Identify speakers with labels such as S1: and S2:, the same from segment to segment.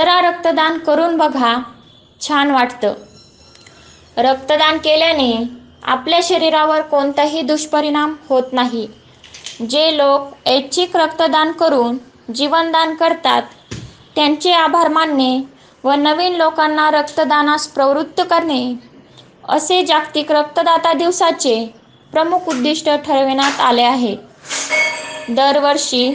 S1: जरा रक्तदान करून बघा. छान वाटतं. रक्तदान केल्याने आपल्या शरीरावर कोणताही दुष्परिणाम होत नाही. जे लोक ऐच्छिक रक्तदान करून जीवनदान करतात त्यांचे आभार मानणे व नवीन लोकांना रक्तदानास प्रवृत्त करणे असे जागतिक रक्तदाता दिवसाचे प्रमुख उद्दिष्ट ठरविण्यात आले आहे. दरवर्षी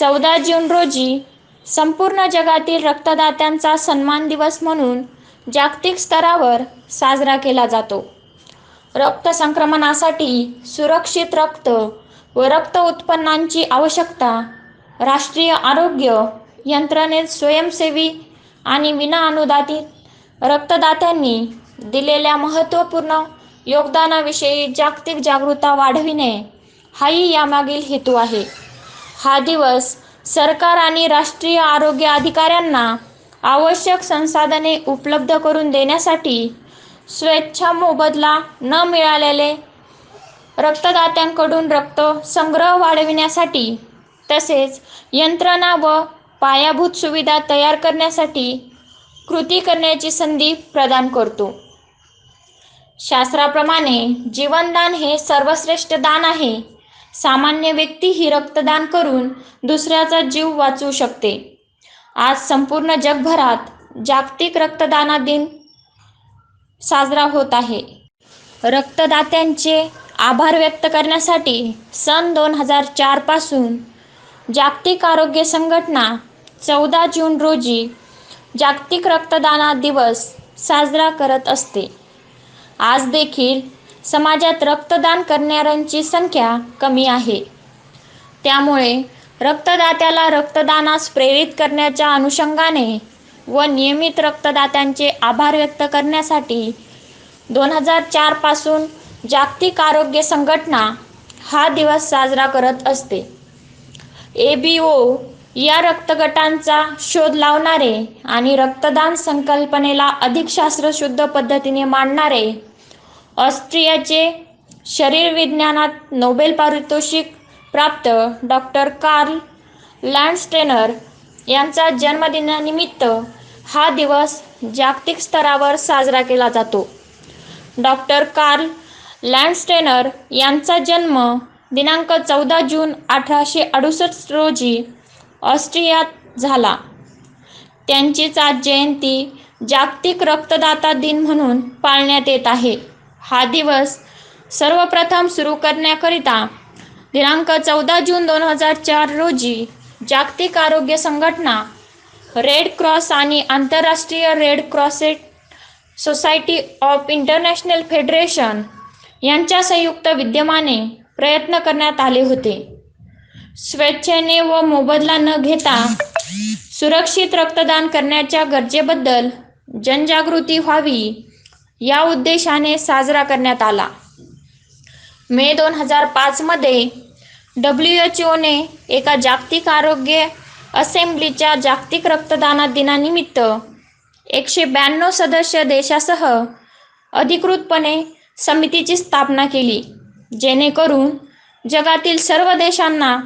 S1: चौदा जून रोजी संपूर्ण जगातील रक्तदात्यांचा सन्मान दिवस म्हणून जागतिक स्तरावर साजरा केला जातो. रक्त संक्रमणासाठी सुरक्षित रक्त व रक्त उत्पन्नांची आवश्यकता राष्ट्रीय आरोग्य यंत्रणेत स्वयंसेवी आणि विनाअनुदानित रक्तदात्यांनी दिलेल्या महत्त्वपूर्ण योगदानाविषयी जागतिक जागरूकता वाढविणे हाही यामागील हेतू आहे. हा दिवस सरकार आणि राष्ट्रीय आरोग्य अधिकाऱ्यांना आवश्यक संसाधने उपलब्ध करून देण्यासाठी स्वेच्छा मोबदला न मिळालेले रक्तदात्यांकडून रक्त संग्रह वाढविण्यासाठी तसेच यंत्रणा व पायाभूत सुविधा तयार करण्यासाठी कृती करण्याची संधी प्रदान करतो. शास्त्राप्रमाणे जीवनदान हे सर्वश्रेष्ठ दान आहे. सामान्य व्यक्ती ही रक्तदान करून दुसऱ्याचा जीव वाचवू शकते. आज संपूर्ण जगभरात जागतिक रक्तदाना दिन साजरा होत आहे. रक्तदात्यांचे आभार व्यक्त करण्यासाठी सन दोन हजार चारपासून जागतिक आरोग्य संघटना चौदा जून रोजी जागतिक रक्तदाना दिवस साजरा करत असते. आज देखील समाजात रक्तदान करणाऱ्यांची संख्या कमी आहे. त्यामुळे रक्तदात्याला रक्तदानास प्रेरित करण्याच्या अनुषंगाने व नियमित रक्तदात्यांचे आभार व्यक्त करण्यासाठी दोन हजार चारपासून जागतिक आरोग्य संघटना हा दिवस साजरा करत असते. ए बी ओ या रक्तगटांचा शोध लावणारे आणि रक्तदान संकल्पनेला अधिक शास्त्रशुद्ध पद्धतीने मांडणारे ऑस्ट्रियाचे शरीरविज्ञानात नोबेल पारितोषिक प्राप्त डॉक्टर कार्ल लँडस्टेनर यांचा जन्मदिनानिमित्त हा दिवस जागतिक स्तरावर साजरा केला जातो. डॉक्टर कार्ल लँडस्टेनर यांचा जन्म दिनांक चौदा जून अठराशे अडुसष्ट रोजी ऑस्ट्रियात झाला. त्यांचीच आज जयंती जागतिक रक्तदाता दिन म्हणून पाळण्यात येत आहे. हा दिवस सर्वप्रथम सुरू करण्याकरिता दिनांक चौदा जून दोन हजार चार रोजी जागतिक आरोग्य संघटना रेड क्रॉस आणि आंतरराष्ट्रीय red crescent society of international federation यांच्या संयुक्त विद्यमाने प्रयत्न करण्यात आले होते. स्वेच्छेने व मोबदला न घेता सुरक्षित रक्तदान करण्याच्या गरजेबद्दल जनजागृती व्हावी या उद्देशाने साजरा करण्यात आला. मे दोन हजार पाचमध्ये डब्ल्यू एच ओने एका जागतिक आरोग्य असेंब्लीच्या जागतिक रक्तदाना दिनानिमित्त एकशे ब्याण्णव सदस्य देशासह अधिकृतपणे समितीची स्थापना केली जेणेकरून जगातील सर्व देशांना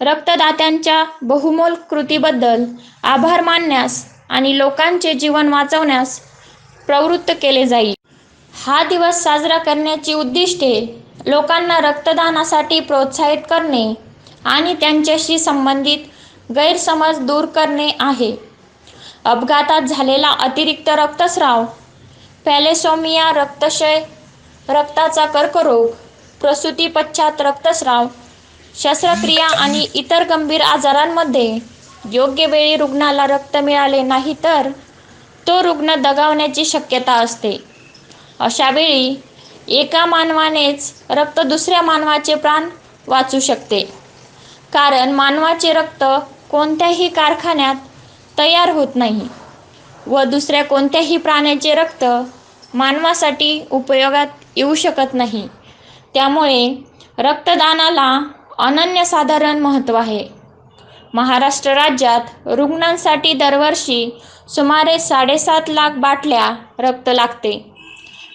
S1: रक्तदात्यांच्या बहुमोल कृतीबद्दल आभार मानण्यास आणि लोकांचे जीवन वाचवण्यास प्रवृत्त केले जाईल. हा दिवस साजरा करण्याची उद्दिष्टे लोकांना रक्तदानासाठी प्रोत्साहित करणे आणि त्यांच्याशी संबंधित गैरसमज दूर करणे आहे. अपघातात झालेला अतिरिक्त रक्तस्राव पॅलेसोमिया रक्तक्षय रक्ताचा कर्करोग प्रसूतीपश्चात रक्तस्राव शस्त्रक्रिया आणि इतर गंभीर आजारांमध्ये योग्य वेळी रुग्णाला रक्त मिळाले नाही तर तो रुग्ण दगावण्याची शक्यता असते. अशावेळी एका मानवानेच रक्त दुसऱ्या मानवाचे प्राण वाचू शकते. कारण मानवाचे रक्त कोणत्याही कारखान्यात तयार होत नाही व दुसऱ्या कोणत्याही प्राण्याचे रक्त मानवासाठी उपयोगात येऊ शकत नाही. त्यामुळे रक्तदानाला अनन्यसाधारण महत्त्व आहे. महाराष्ट्र राज्यात रुग्णांसाठी दरवर्षी सुमारे साडेसात लाख बाटल्या रक्त लागते.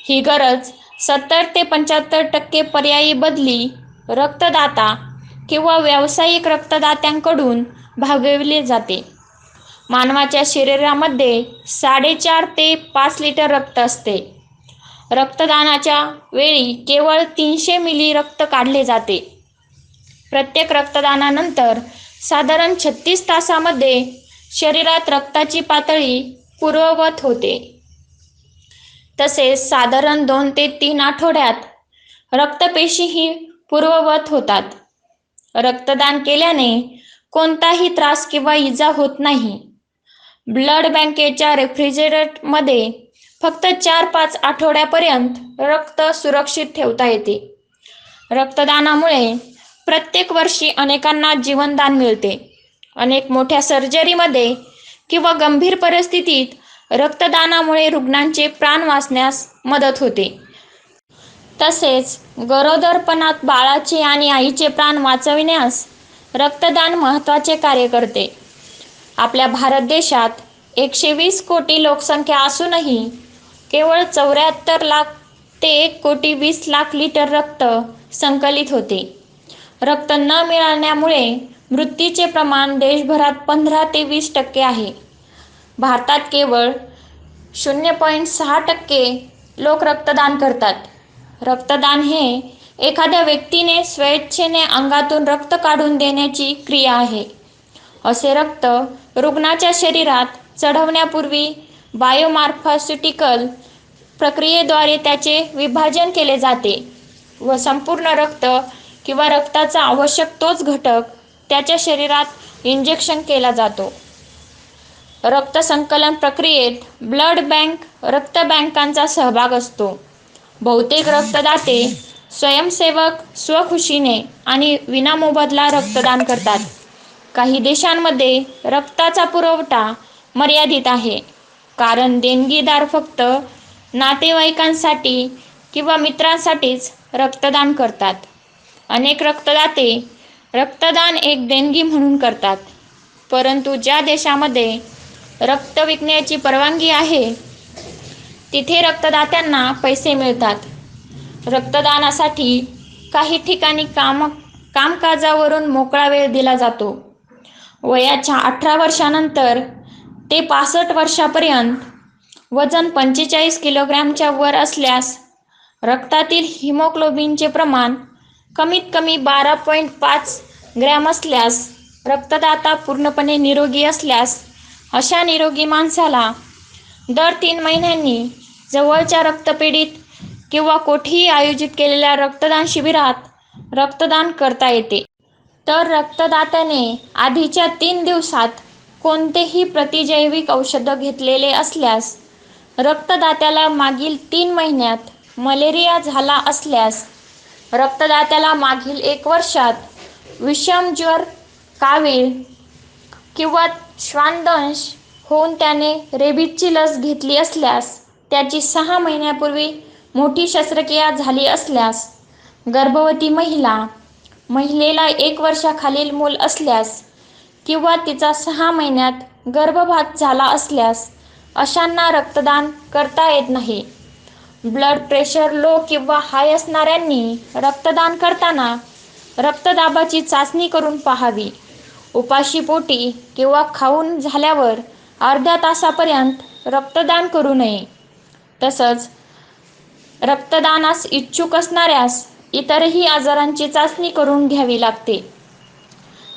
S1: ही गरज सत्तर ते पंच्याहत्तर टक्के पर्यायी बदली रक्तदाता किंवा व्यावसायिक रक्तदात्यांकडून भागविले जाते. मानवाच्या शरीरामध्ये साडेचार ते पाच लिटर रक्त असते. रक्तदानाच्या वेळी केवळ तीनशे मिली रक्त काढले जाते. प्रत्येक रक्तदानानंतर साधारण छत्तीस तासामध्ये शरीरात रक्ताची पातळी पूर्ववत होते. तसेच साधारण दोन ते तीन आठवड्यात रक्तपेशीही पूर्ववत होतात. रक्तदान केल्याने कोणताही त्रास किंवा इजा होत नाही. ब्लड बँकेच्या रेफ्रिजरेटरमध्ये फक्त चार पाच आठवड्यापर्यंत रक्त सुरक्षित ठेवता येते. रक्तदानामुळे प्रत्येक वर्षी अनेकांना जीवनदान मिळते. अनेक मोठ्या सर्जरीमध्ये किंवा गंभीर परिस्थितीत रक्तदानामुळे रुग्णांचे प्राण वाचण्यास मदत होते. तसेच गरोदरपणात बाळाचे आणि आईचे प्राण वाचविण्यास रक्तदान महत्त्वाचे कार्य करते. आपल्या भारत देशात एकशे वीस कोटी लोकसंख्या असूनही केवळ चौऱ्याहत्तर लाख ते एक कोटी वीस लाख लिटर रक्त संकलित होते. रक्त न मिळाल्यामुळे मृत्यूचे प्रमाण देशभरात पंधरा ते वीस टक्के आहे. भारतात केवळ शून्य पॉईंट सहा टक्के लोक रक्तदान करतात. रक्तदान हे एखाद्या व्यक्तीने स्वेच्छेने अंगातून रक्त काढून देण्याची क्रिया आहे. असे रक्त रुग्णाच्या शरीरात चढवण्यापूर्वी बायोमार्फास्युटिकल प्रक्रियेद्वारे त्याचे विभाजन केले जाते व संपूर्ण रक्त किंवा रक्ताचा आवश्यक तोच घटक त्याच्या शरीरात इंजेक्शन केला जातो. रक्त संकलन प्रक्रियेत ब्लड बँक रक्त बँकांचा सहभाग असतो. बहुतेक रक्तदाते स्वयंसेवक स्वखुशीने आणि विनामोबदला रक्तदान करतात. काही देशांमध्ये रक्ताचा पुरवठा मर्यादित आहे. कारण देणगीदार फक्त नातेवाईकांसाठी किंवा मित्रांसाठीच रक्तदान करतात. अनेक रक्तदाते रक्तदान एक देणगी म्हणून करतात. परंतु ज्या देशामध्ये रक्त विकण्याची परवानगी आहे. तिथे रक्तदात्यांना पैसे मिळतात. रक्तदानासाठी काही ठिकाणी काम कामकाजावरून मोकळा वेळ दिला जातो. वयाच्या अठरा वर्षानंतर ते पासष्ट वर्षापर्यंत वजन पंचेचाळीस किलोग्रॅमच्या वर असल्यास रक्तातील हिमोग्लोबिनचे प्रमाण कमीत कमी बारा पॉईंट पाच ग्रॅम असल्यास रक्तदाता पूर्णपणे निरोगी असल्यास अशा निरोगी माणसाला दर तीन महिन्यांनी जवळच्या रक्तपेढीत किंवा कोठेही आयोजित केलेल्या रक्तदान शिबिरात रक्तदान करता येते. तर रक्तदात्याने आधीच्या तीन दिवसात कोणतेही प्रतिजैविक औषधं घेतलेले असल्यास रक्तदात्याला मागील तीन महिन्यात मलेरिया झाला असल्यास रक्तदात्याला मागील एक वर्षात विषम ज्वर कावीळ किंवा श्वानदंश होऊन त्याने रेबीजची लस घेतली असल्यास त्याची सहा महिन्यापूर्वी मोठी शस्त्रक्रिया झाली असल्यास गर्भवती महिला महिलेला एक वर्षाखालील मूल असल्यास किंवा तिचा सहा महिन्यात गर्भपात झाला असल्यास अशांना रक्तदान करता येत नाही. ब्लड प्रेशर लो किंवा हाय असणाऱ्यांनी रक्तदान करताना रक्तदाबाची चाचणी करून पाहावी. उपाशीपोटी किंवा खाऊन झाल्यावर अर्ध्या तासापर्यंत रक्तदान करू नये. तसंच रक्तदानास इच्छुक असणाऱ्यास इतरही आजारांची चाचणी करून घ्यावी लागते.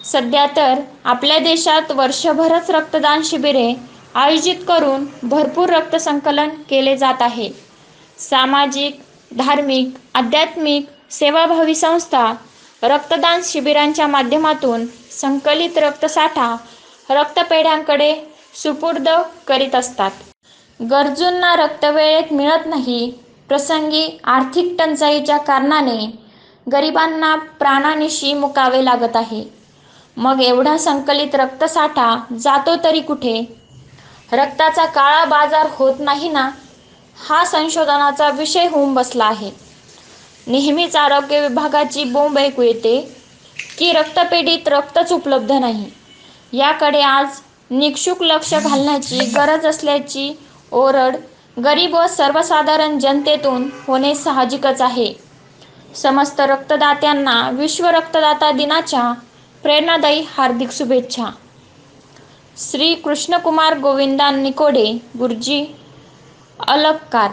S1: सध्या तर आपल्या देशात वर्षभरच रक्तदान शिबिरे आयोजित करून भरपूर रक्तसंकलन केले जात आहे. सामाजिक धार्मिक आध्यात्मिक सेवाभावी संस्था रक्तदान शिबिरांच्या माध्यमातून संकलित रक्तसाठा रक्तपेढ्यांकडे सुपूर्द करीत असतात. गरजूंना रक्त वेळेत मिळत नाही प्रसंगी आर्थिक टंचाईच्या कारणाने गरिबांना प्राणानिशी मुकावे लागत आहे. मग एवढा संकलित रक्तसाठा जातो तरी कुठे? रक्ताचा काळा बाजार होत नाही ना? हा संशोधनाचा विषय होऊन बसला आहे. नेहमीच आरोग्य विभागाची बोंब ऐकू येते की रक्तपेढीत रक्तच उपलब्ध नाही. याकडे आज निक्षुक लक्ष घालण्याची गरज असल्याची ओरड गरीब व सर्वसाधारण जनतेतून होणे साहजिकच आहे. समस्त रक्तदात्यांना विश्व रक्तदाता दिनाच्या प्रेरणादायी हार्दिक शुभेच्छा. श्री कृष्णकुमार गोविंदा निकोडे गुरुजी अलपकार.